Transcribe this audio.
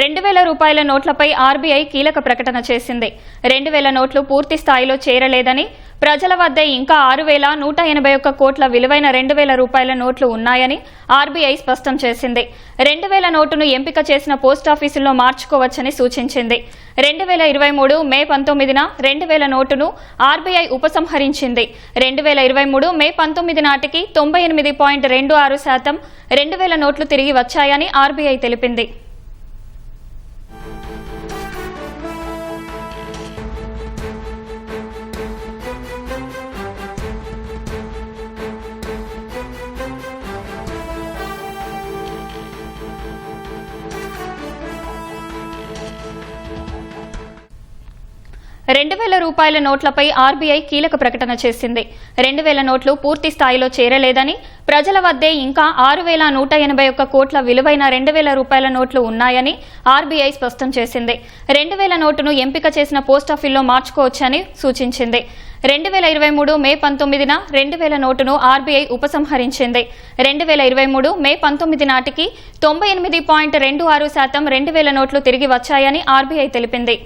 రెండు వేల రూపాయల నోట్లపై ఆర్బీఐ కీలక ప్రకటన చేసింది. రెండు వేల నోట్లు పూర్తి స్థాయిలో చేరలేదని ప్రజల వద్ద ఇంకా ఆరు వేల నూట ఎనభై ఒక్క కోట్ల విలువైన రెండు వేల రూపాయల నోట్లు ఉన్నాయని ఆర్బీఐ స్పష్టం చేసింది. రెండు వేల నోటును ఎంపిక చేసిన పోస్టాఫీసుల్లో మార్చుకోవచ్చని సూచించింది. రెండు వేల ఇరవై మూడు మే పంతొమ్మిదిన రెండు వేల నోటును ఆర్బీఐ ఉపసంహరించింది. రెండు వేల ఇరవై మూడు మే పంతొమ్మిది నాటికి తొంభై ఎనిమిది పాయింట్ రెండు ఆరు శాతం రెండు వేల నోట్లు తిరిగి వచ్చాయని ఆర్బీఐ తెలిపింది. రెండు వేల రూపాయల నోట్లపై ఆర్బీఐ కీలక ప్రకటన చేసింది. రెండు వేల నోట్లు పూర్తి స్థాయిలో చేరలేదని ప్రజల వద్దే ఇంకా ఆరు వేల నూట ఎనభై ఒక్క కోట్ల విలువైన రెండు వేల రూపాయల నోట్లు ఉన్నాయని ఆర్బీఐ స్పష్టం చేసింది. రెండు వేల నోటును ఎంపిక చేసిన పోస్టాఫీల్లో మార్చుకోవచ్చని సూచించింది. రెండు వేల ఇరవై మూడు మే పంతొమ్మిదిన రెండు వేల నోటును ఆర్బీఐ ఉపసంహరించింది. రెండు వేల ఇరవై మూడు మే పంతొమ్మిది నాటికి తొంభై ఎనిమిది పాయింట్ రెండు ఆరు శాతం రెండు వేల నోట్లు తిరిగి వచ్చాయని ఆర్బీఐ తెలిపింది.